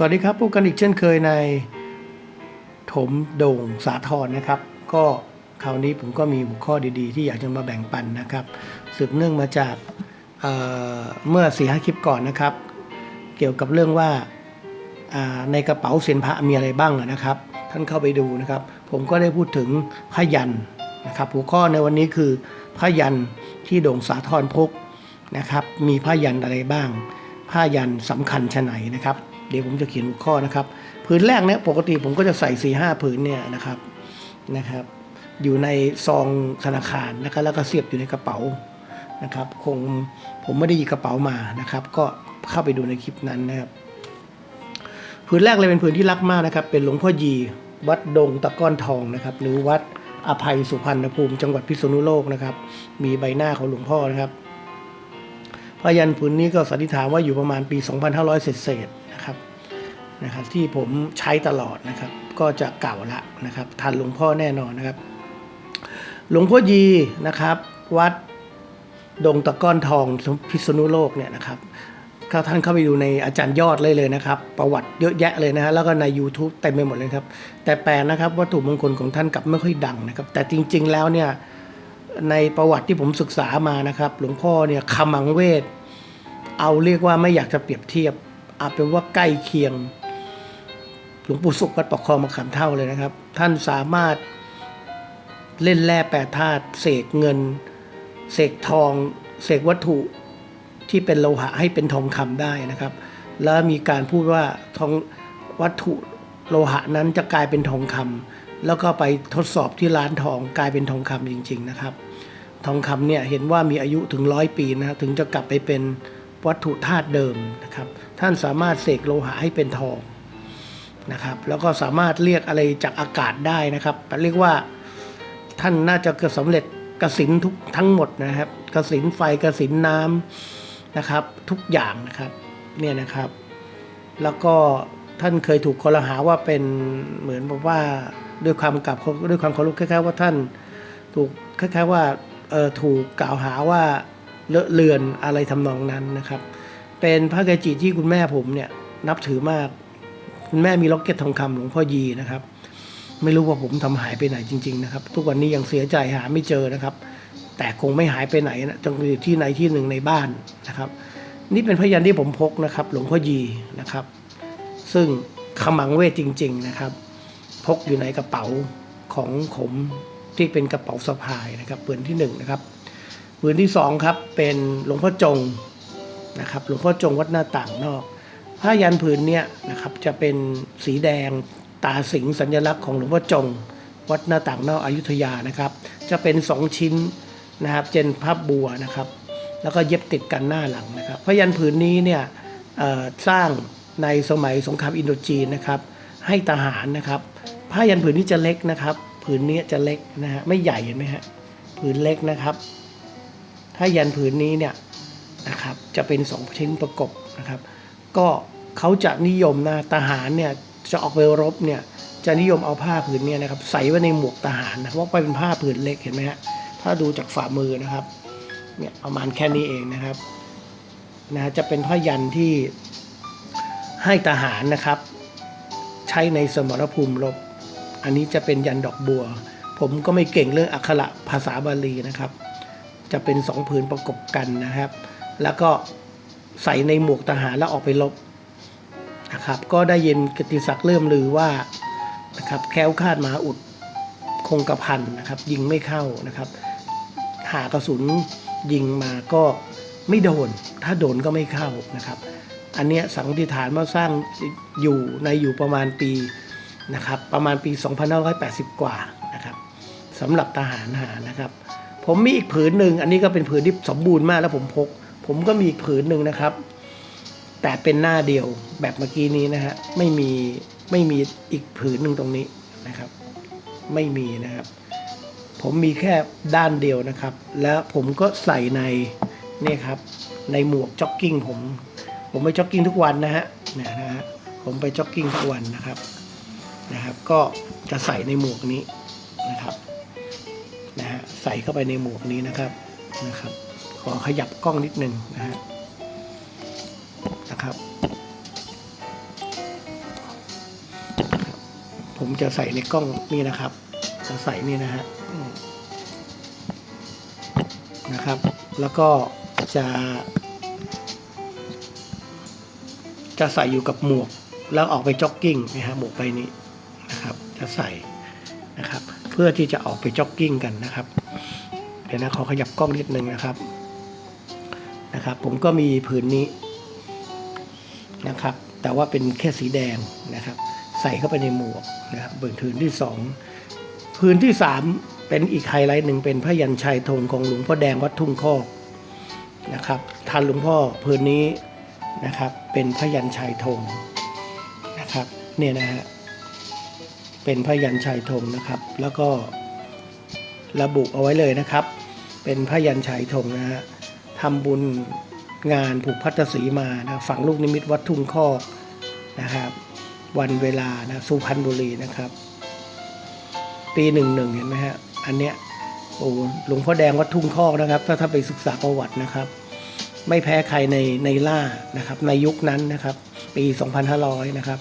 สวัสดีครับพบกันอีกเช่นเคยในถมโด่งสาทรนะครับ ก็คราวนี้ผมก็มีหัวข้อดีๆ ที่อยากจะมาแบ่งปันนะครับ สืบเนื่องมาจากเเมื่อสี่ห้าคลิปก่อนนะครับ เกี่ยวกับเรื่องว่าาในกระเป๋าเสียนพระมีอะไรบ้างนะครับ ท่านเข้าไปดูนะครับ ผมก็ได้พูดถึงพยันนะครับ หัวข้อในวันนี้คือพยันที่โด่งสาทรพกนะครับ มีพยันอะไรบ้างผ้ายันสำคัญชะไหนนะครับ เดี๋ยวผมจะเขียนหัวข้อนะครับผืนแรกเนี่ยปกติผมก็จะใส่4ีหผืนเนี่ยนะครับนะครับ อยู่ในซองธนาคารนะครับแล้วก็เสียบอยู่ในกระเป๋านะครับ คงผมไม่ได้หยิบกระเป๋ามานะครับ ก็เข้าไปดูในคลิปนั้นนะครับผืนแรกเลยเป็นผืนที่รักมากนะครับ เป็นหลวงพ่อยีวัดดงตะก้อนทองนะครับ หรือวัดอภัยสุพรรณภูมิจังหวัดพิษณุโลกนะครับ มีใบหน้าของหลวงพ่อนะครับพยันผืนนี้ก็สันนิษฐานว่าอยู่ประมาณปี 2500 เศษ นะครับที่ผมใช้ตลอดนะครับ ก็จะเก่าละนะครับ ทันหลวงพ่อแน่นอนนะครับ หลวงพ่อยีนะครับ วัดดงตะก้อนทองพิษณุโลกเนี่ยนะครับถ้าท่านเข้าไปดูในอาจารย์ยอดเลยเลยนะครับ ประวัติเยอะแยะเลยนะฮะแล้วก็ใน YouTube เต็มไปหมดเลยครับ แต่แปลนะครับวัตถุมงคลของท่านกลับไม่ค่อยดังนะครับ แต่จริงๆแล้วเนี่ยในประวัติที่ผมศึกษามานะครับ หลวงพ่อเนี่ยขมังเวทเอาเรียกว่าไม่อยากจะเปรียบเทียบอาจเป็นว่าใกล้เคียง หลวงปู่สุขวัดปกครองมาขามเท่าเลยนะครับ ท่านสามารถเล่นแร่แปรธาตุเสกเงิน เสกทอง เสกวัตถุที่เป็นโลหะให้เป็นทองคำได้นะครับ แล้วมีการพูดว่าทองวัตถุโลหะนั้นจะกลายเป็นทองคำแล้วก็ไปทดสอบที่ร้านทองกลายเป็นทองคำจริง ๆนะครับ ทองคำเนี่ยเห็นว่ามีอายุถึงร้อยปีนะถึงจะกลับไปเป็นวัตถุธาตุเดิมนะครับ ท่านสามารถเสกโลหะให้เป็นทอง นะครับ แล้วก็สามารถเรียกอะไรจากอากาศได้นะครับเรียกว่าท่านน่าจะเกิดสำเร็จกสินทุกทั้งหมดนะครับกสินไฟกสินน้ำนะครับ ทุกอย่างนะครับเนี่ยนะครับ แล้วก็ท่านเคยถูกคอรหาว่าเป็นเหมือนแบบว่าด้วยความกับด้วยความเคารพคล้ายๆว่าท่านถูกคล้ายๆว่าเออถูกกล่าวหาว่าเลอะเลือนอะไรทำนองนั้นนะครับ เป็นพระเกจิที่คุณแม่ผมเนี่ยนับถือมาก คุณแม่มีล็อกเก็ตทองคำหลวงพ่อยีนะครับ ไม่รู้ว่าผมทำหายไปไหนจริง ๆ นะครับ ทุกวันนี้ยังเสียใจหาไม่เจอนะครับ แต่คงไม่หายไปไหนนะจงอยู่ที่ไหนที่หนึ่งในบ้านนะครับ นี่เป็นพยันที่ผมพกนะครับ หลวงพ่อยีนะครับ ซึ่งขมังเวทจริง ๆนะครับ พกอยู่ในกระเป๋าของผมที่เป็นกระเป๋าสะพายนะครับปืนที่หนึ่งนะครับปืนที่สองครับเป็นหลวงพ่อจงนะครับหลวงพ่อจงวัดหน้าต่างนอก ผ้ายันผืนเนี้ยนะครับจะเป็นสีแดงตาสิงสัญลักษณ์ของหลวงพ่อจง วัดหน้าต่างนอกอยุธยานะครับ จะเป็นสองชิ้นนะครับเจนพับบัวนะครับ แล้วก็เย็บติดกันหน้าหลังนะครับพยันผืนนี้เนี่ยสร้างในสมัยสงครามอินโดจีนนะครับ ให้ทหารนะครับผ้ายันผืนนี้จะเล็กนะครับ ผืนนี้จะเล็กนะฮะไม่ใหญ่เห็นไหมฮะผืนเล็กนะครับถ้ายันผืนนี้เนี่ยนะครับจะเป็นสองชิ้นประกบนะครับ ก็เขาจะนิยมนะทหารเนี่ยจะออกไปรบเนี่ยจะนิยมเอาผ้าผืนเนี้นะครับใส่ไว้ในหมวกทหารนะเพราะเป็นผ้าผืนเล็กเห็นไหมฮะถ้าดูจากฝ่ามือนะครับเนี่ยประมาณแค่นี้เองนะครับนะฮะจะเป็นผ้ายันที่ให้ทหารนะครับ ใช้ในสมรภูมิรบ อันนี้จะเป็นยันดอกบัว ผมก็ไม่เก่งเรื่องอักขระภาษาบาลีนะครับ จะเป็นสองผืนประกบกันนะครับ แล้วก็ ใส่ในหมวกทหารแล้วออกไปรบนะครับก็ได้เยินกติศักดิ์เริ่มลือว่านะครับแคล้วคาดมาอุดคงกระพันนะครับยิงไม่เข้านะครับหากระสุนยิงมาก็ไม่โดน ถ้าโดนก็ไม่เข้านะครับ อันเนี้ยสังนิฐานว่าสร้างอยู่ในอยู่ประมาณปีนะครับประมาณปี 2580 กว่านะครับสำหรับทหารหานะครับ ผมมีอีกผืนหนึ่งอันนี้ก็เป็นผืนที่สมบูรณ์มากแล้วผมพก ผมก็มีอีกผืนหนึ่งนะครับ แต่เป็นหน้าเดียวแบบเมื่อกี้นี้นะฮะไม่มีไม่มีอีกผืนหนึ่งตรงนี้นะครับ ไม่มีนะครับ ผมมีแค่ด้านเดียวนะครับ แล้วผมก็ใส่ในนี่ครับในหมวกจ็อกกิ้งผมผมไปจ็อกกิ้งทุกวันนะฮะเนี่ยนะฮะผมไปจ็อกกิ้งทุกวันนะครับนะครับ ก็จะใส่ในหมวกนี้นะครับนะฮะใส่เข้าไปในหมวกนี้นะครับนะครับ อขยับกล้องนิดนึงนะฮะนะครับ ผมจะใส่ในกล้องนี่นะครับ จะใส่นี่นะฮะนะครับ แล้วก็จะ จะใส่อยู่กับหมวก แล้วออกไปจ็อกกิ้งนะฮะหมวกใบนี้นะครับ จะใส่นะครับ เพื่อที่จะออกไปจ็อกกิ้งกันนะครับเดี๋ยวนะขอขยับกล้องนิดนึงนะครับ นะครับ ผมก็มีผืนนี้นะครับ แต่ว่าเป็นแค่สีแดงนะครับ ใส่เข้าไปในหมวกนะครับเบิผืนที่สองผืนที่สามเป็นอีกไฮไลท์หนึ่งเป็นพระยัญชัยธงของหลวงพ่อแดงวัดทุ่งคอกนะครับท่านหลวงพ่อผืนนี้นะครับ เป็นพระยัญชัยธงนะครับเนี่ยนะฮะเป็นพระยัญชัยธงนะครับ แล้วก็ระบุเอาไว้เลยนะครับ เป็นพระยัญชัยธงนะฮะ ทำบุญงานผูกพัตสีมานะฝังลูกนิมิตวัดทุ่งคอกนะครับ วันเวลานะสุพรรณบุรีนะครับ ปีหนึ่งหนึ่งเห็นไหมฮะอันเนี้ยโอ้หลวงพ่อแดงวัดทุ่งคอกนะครับ ถ้าถ้าไปศึกษาประวัตินะครับ ไม่แพ้ใครในในล่านะครับ ในยุคนั้นนะครับ ปี 2500 นะครับ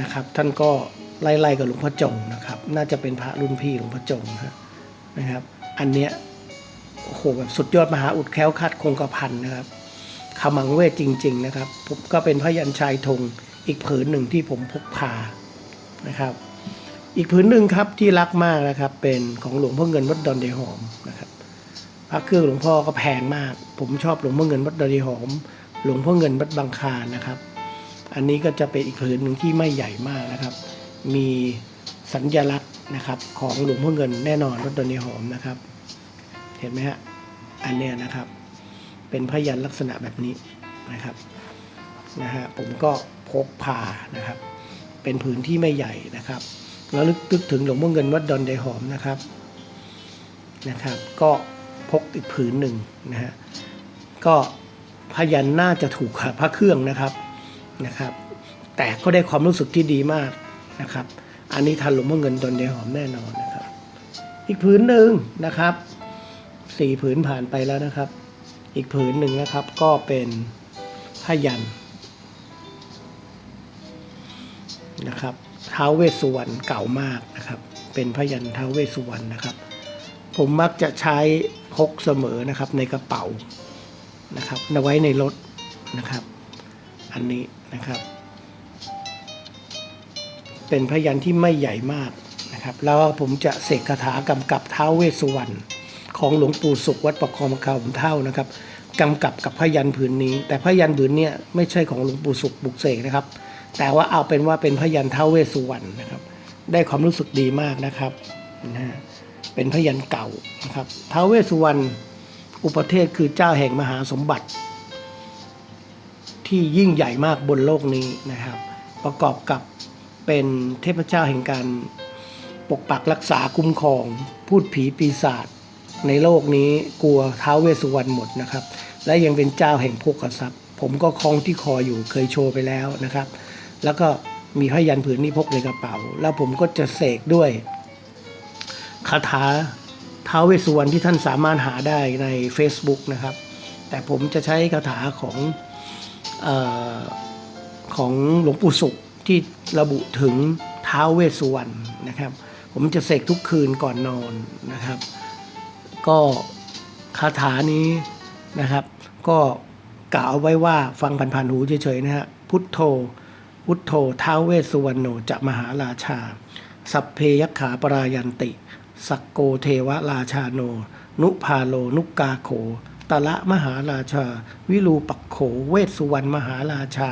นะครับ ท่านก็ไล่ๆกับหลวงพ่อจงนะครับ น่าจะเป็นพระรุ่นพี่หลวงพ่อจงนะครับ อันเนี้ย โอ้โหแบบสุดยอดมหาอุดแคล้วคัดคงกระพันนะครับขมังเวทจริง ๆ นะครับผมก็เป็นพยัญชัยธงอีกผืนหนึ่งที่ผมพกพานะครับ อีกผืนหนึ่งครับที่รักมากนะครับ เป็นของหลวงพ่อเงินวัดดอนเดหอมนะครับพระเครื่องหลวงพ่อก็แพงมาก ผมชอบหลวงพ่อเงินวัดดอนเดหอม หลวงพ่อเงินวัดบางคานะครับ อันนี้ก็จะเป็นอีกผืนหนึ่งที่ไม่ใหญ่มากนะครับ มีสัญลักษณ์นะครับของหลวงพ่อเงินแน่นอนวัดดอนเดหอมนะครับ เห็นไหมฮะ อันเนี้ยนะครับ เป็นพยันลักษณะแบบนี้นะครับนะฮะผมก็พกพานะครับ เป็นผืนที่ไม่ใหญ่นะครับ แล้วลึกนึกถึงหลวงพ่อเงินวัดดอนไดหอมนะครับนะครับ ก็พกอีกผืนหนึ่งนะฮะก็พยันน่าจะถูกกับพระเครื่องนะครับนะครับ แต่ก็ได้ความรู้สึกที่ดีมากนะครับ อันนี้ทันหลวงพ่อเงินดอนไดหอมแน่นอนนะครับ อีกผืนหนึ่งนะครับ สี่ผืนผ่านไปแล้วนะครับ อีกผืนหนึ่งนะครับก็เป็นพยันนะครับท้าวเวสสุวรรณเก่ามากนะครับ เป็นพยันท้าวเวสสุวรรณนะครับ ผมมักจะใช้พกเสมอนะครับในกระเป๋านะครับเอาไว้ในรถนะครับ อันนี้นะครับ เป็นพยันที่ไม่ใหญ่มากนะครับ แล้วผมจะเสกคาถากำกับท้าวเวสสุวรรณ ของหลวงปู่สุขวัดประคองคำเท่านะครับกำกับกับพยันผืนนี้ แต่พยันผืนเนี้ยไม่ใช่ของหลวงปู่สุขบุกเสกนะครับ แต่ว่าเอาเป็นว่าเป็นพยันเท้าเวสุวรรณนะครับ ได้ความรู้สึกดีมากนะครับนะฮะเป็นพยันเก่านะครับเท้าเวสุวรรณอุปเทศคือเจ้าแห่งมหาสมบัติ ที่ยิ่งใหญ่มากบนโลกนี้นะครับ ประกอบกับเป็นเทพเจ้าแห่งการปกปักรักษาคุ้มครอง พูดผีปีศาจ ในโลกนี้กลัวท้าวเวสสุวรรณหมดนะครับ และยังเป็นเจ้าแห่งโภคทรัพย์ ผมก็คล้องที่คออยู่เคยโชว์ไปแล้วนะครับ แล้วก็มีพยันผืนนี้พกในกระเป๋า แล้วผมก็จะเสกด้วยคาถาท้าวเวสสุวรรณที่ท่านสามารถหาได้ใน Facebook นะครับ แต่ผมจะใช้คาถาของออของหลวงปู่สุขที่ระบุถึงท้าวเวสสุวรรณนะครับ ผมจะเสกทุกคืนก่อนนอนนะครับ ก็คาถานี้นะครับ ก็กล่าวไว้ว่าฟังผ่านๆหูเฉยๆนะฮะพุทโธ พุทโธท้าวเวสสุวรรณโนจะมหาราชา สัพเพยขาปรายันติ สักโกเทวราชาโน นุภาโลนุกกาโข ตละมหาราชา วิรูปักโข เวสสุวรรณมหาราชา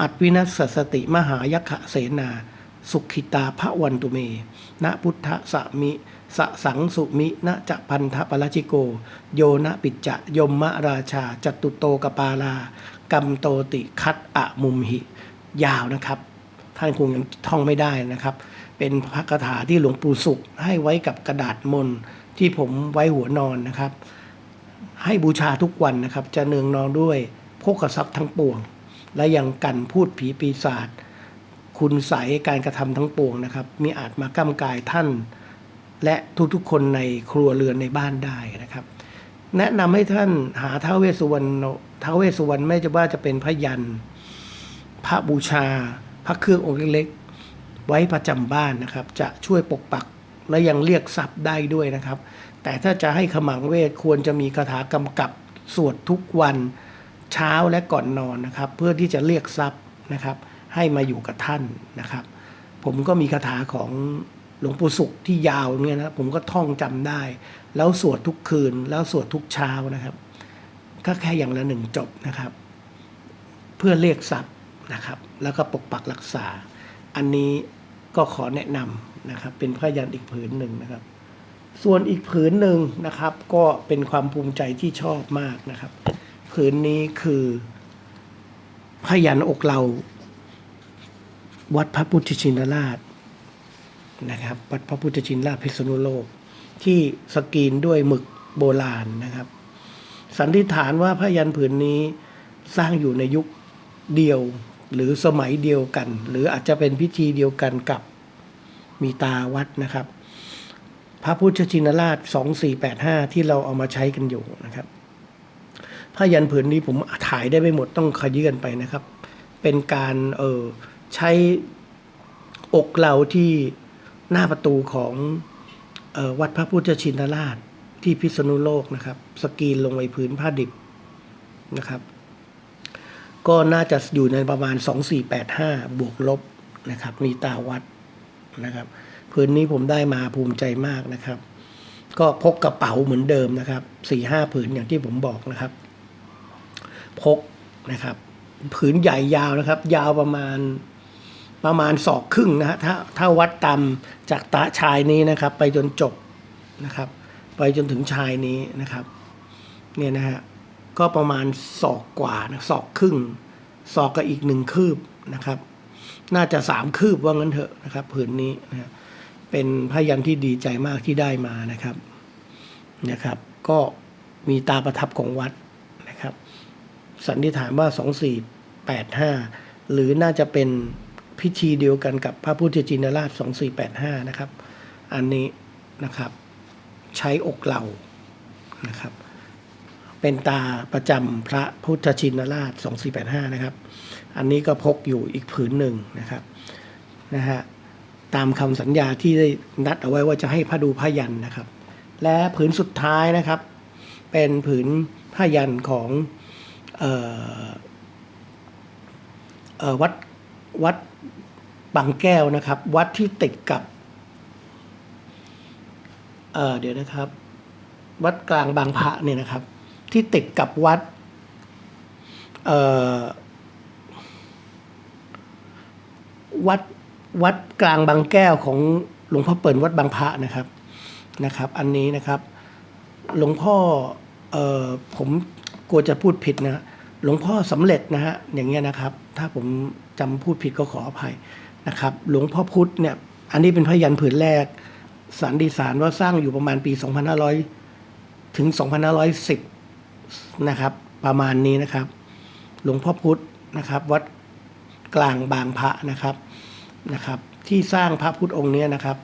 อัตวินัสสติมหายัคเสนา สุขิตาพระวันตุเม ณพุทธสมิสสังสุมิ ณจะพันธปรชิโก โยนะปิจจะยมมราชาจตุโตกปาลา กัมโตติคัตอะมุมหิ ยาวนะครับ ท่านคงยังท่องไม่ได้นะครับ เป็นพระคาถาที่หลวงปู่สุข ให้ไว้กับกระดาษมนที่ผมไว้หัวนอนนะครับ ให้บูชาทุกวันนะครับ จะเนืองนองด้วยโภคทรัพย์ทั้งปวง และยังกันพูดผีปีศาจ คุณใสการกระทำทั้งปวงนะครับ มีอาจมาก้ำกายท่าน และทุกๆคนในครัวเรือนในบ้านได้นะครับ แนะนำให้ท่านหาท้าวเวสสุวรรณท้าวเวสสุวรรณไม่จะว่าจะเป็นพระยันพระบูชา พระเครื่ององค์เล็กๆไว้ประจำบ้านนะครับ จะช่วยปกปักและยังเรียกทรัพย์ได้ด้วยนะครับ แต่ถ้าจะให้ขมังเวทควรจะมีคาถากำกับสวดทุกวันเช้าและก่อนนอนนะครับ เพื่อที่จะเรียกทรัพย์นะครับ ให้มาอยู่กับท่านนะครับ ผมก็มีคาถาของหลวงปู่สุขที่ยาวเนี่ยนะผมก็ท่องจำได้ แล้วสวดทุกคืน แล้วสวดทุกเช้านะครับ ก็แค่อย่างละหนึ่งจบนะครับ เพื่อเรียกทรัพย์นะครับ แล้วก็ปกปักรักษา อันนี้ก็ขอแนะนำนะครับ เป็นพยันอีกผืนหนึ่งนะครับ ส่วนอีกผืนหนึ่งนะครับ ก็เป็นความภูมิใจที่ชอบมากนะครับ ผืนนี้คือพยันอกเรา วัดพระพุทธชินราชนะครับ วัดพระพุทธชินราชพิษณุโลก ที่สกรีนด้วยหมึกโบราณนะครับ สันนิษฐานว่าพระยันผืนนี้สร้างอยู่ในยุคเดียวหรือสมัยเดียวกัน หรืออาจจะเป็นพิธีเดียวกันกับมีตาวัดนะครับ พระพุทธชินราช 2485 ที่เราเอามาใช้กันอยู่นะครับผ้ายันผืนนี้ผมถ่ายได้ไม่หมดต้องขยื่นไปนะครับ เป็นการเออ ใช้อกเราที่หน้าประตูของออวัดพระพุทธชินราชที่พิษณุโลกนะครับ สกรีนลงในพื้นผ้าดิบนะครับ ก็น่าจะอยู่ในประมาณ 2485 บวกลบนะครับ มีตาวัดนะครับพื้นนี้ผมได้มาภูมิใจมากนะครับ ก็พกกระเป๋าเหมือนเดิมนะครับสี่ห้าผืนอย่างที่ผมบอกนะครับ พกนะครับ ผืนใหญ่ยาวนะครับ ยาวประมาณ ประมาณศอกครึ่งนะฮะถ้าถ้าวัดตามจากตาชายนี้นะครับ ไปจนจบนะครับ ไปจนถึงชายนี้นะครับเนี่ยนะฮะก็ประมาณศอกกว่านะศอกครึ่งศอกกับอีกหนึ่งคืบนะครับ น่าจะสามคืบว่างั้นเถอะนะครับผืนนี้นะเป็นพยันที่ดีใจมากที่ได้มานะครับนะครับ ก็มีตาประทับของวัดนะครับ สันนิษฐานว่า2485หรือน่าจะเป็น พิธีเดียวกันกับพระพุทธจินราช 2485 นะครับ อันนี้นะครับใช้อกเหล่านะครับ เป็นตาประจำพระพุทธชินราช 2485 นะครับ อันนี้ก็พกอยู่อีกผืนหนึ่งนะครับนะฮะตามคำสัญญาที่ได้นัดเอาไว้ว่าจะให้พระดูพยันนะครับ และผืนสุดท้ายนะครับ เป็นผืนพยันของออเอ่อวัดวัด บางแก้วนะครับ วัดที่ติดกับเเดี๋ยวนะครับ วัดกลางบางพระเนี่ยนะครับ ที่ติดกับวัดวัดวัดกลางบางแก้วของหลวงพ่อเปิ่นวัดบางพระนะครับนะครับ อันนี้นะครับหลวงพ่อเอ่อผมกลัวจะพูดผิดนะหลวงพ่อสำเร็จนะฮะอย่างเงี้ยนะครับ ถ้าผมจำพูดผิดก็ขออภัย นะครับหลวงพ่อพุธเนี่ยอันนี้เป็นพยันผืนแรกสันดิสารว่าสร้างอยู่ประมาณปี 2500 ถึง 2510 นะครับ ประมาณนี้นะครับ หลวงพ่อพุธนะครับ วัดกลางบางพระนะครับนะครับ ที่สร้างพระพุทธองค์เนี้ยนะครับ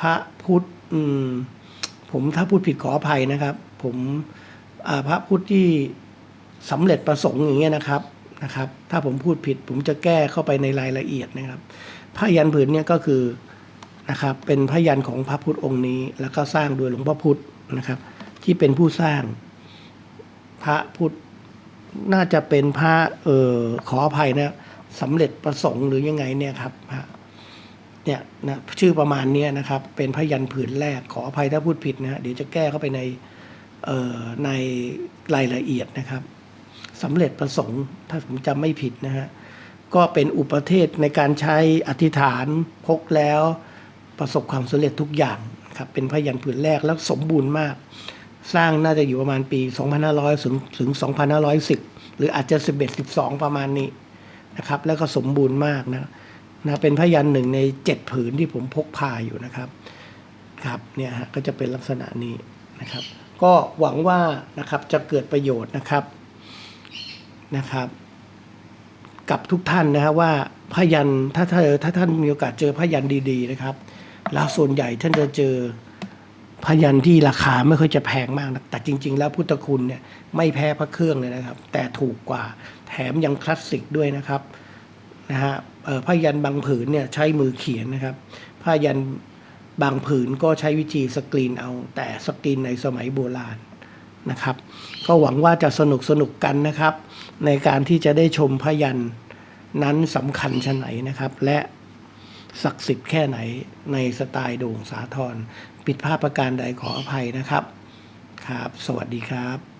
พระพุทธอืมผมถ้าพูดผิดขออภัยนะครับ ผมพระพุทธที่สำเร็จประสงค์อย่างเงี้ยนะครับ นะครับ ถ้าผมพูดผิดผมจะแก้เข้าไปในรายละเอียดนะครับพระยันผืนนี่ยก็คือนะครับเป็นพระยันของพระพุทธองค์นี้ แล้วก็สร้างโดยหลวงพ่อพุธนะครับ ที่เป็นผู้สร้างพระพุทธน่าจะเป็นพระเอ่อขออภัยนะสำเร็จประสงค์หรือยังไงเนี่ยครับพระเนี่ยนะชื่อประมาณเนี้ยนะครับ เป็นพยันผืนแรกขออภัยถ้าพูดผิดนะฮะเดี๋ยวจะแก้เข้าไปในเอ่อในรายละเอียดนะครับ สำเร็จประสงค์ถ้าผมจำไม่ผิดนะฮะก็เป็นอุปเทศในการใช้อธิษฐานพกแล้วประสบความสำเร็จทุกอย่างครับเป็นพยันผืนแรกแล้วสมบูรณ์มาก สร้างน่าจะอยู่ประมาณปี 2500 ถึงถึง2510 หรืออาจจะ 11 12 ประมาณนี้นะครับ แล้วก็สมบูรณ์มากนะนะเป็นพยันหนึ่งในเจ็ดผืนที่ผมพกพาอยู่นะครับครับเนี่ยฮะก็จะเป็นลักษณะนี้นะครับ ก็หวังว่านะครับจะเกิดประโยชน์นะครับ นะครับ กับทุกท่านนะครับว่าพยันถ้าถ้าถ้าท่านมีโอกาสเจอพยันดีๆนะครับ แล้วส่วนใหญ่ท่านจะเจอพยันที่ราคาไม่ค่อยจะแพงมากนะแต่จริง ๆ แล้วพุทธคุณเนี่ยไม่แพ้พระเครื่องเลยนะครับ แต่ถูกกว่าแถมยังคลาสสิกด้วยนะครับนะฮะเอ่อผ้ายันบางผืนเนี่ยใช้มือเขียนนะครับผ้ายันบางผืนก็ใช้วิธีสกรีนเอา แต่สกรีนในสมัยโบราณ นะครับ ก็หวังว่าจะสนุกสนุกกันนะครับ ในการที่จะได้ชมพยันนั้นสำคัญชะไหนนะครับ และศักดิ์สิทธิ์แค่ไหนในสไตล์โด่งสาทรปิดภาพประการใดขออภัยนะครับครับ สวัสดีครับ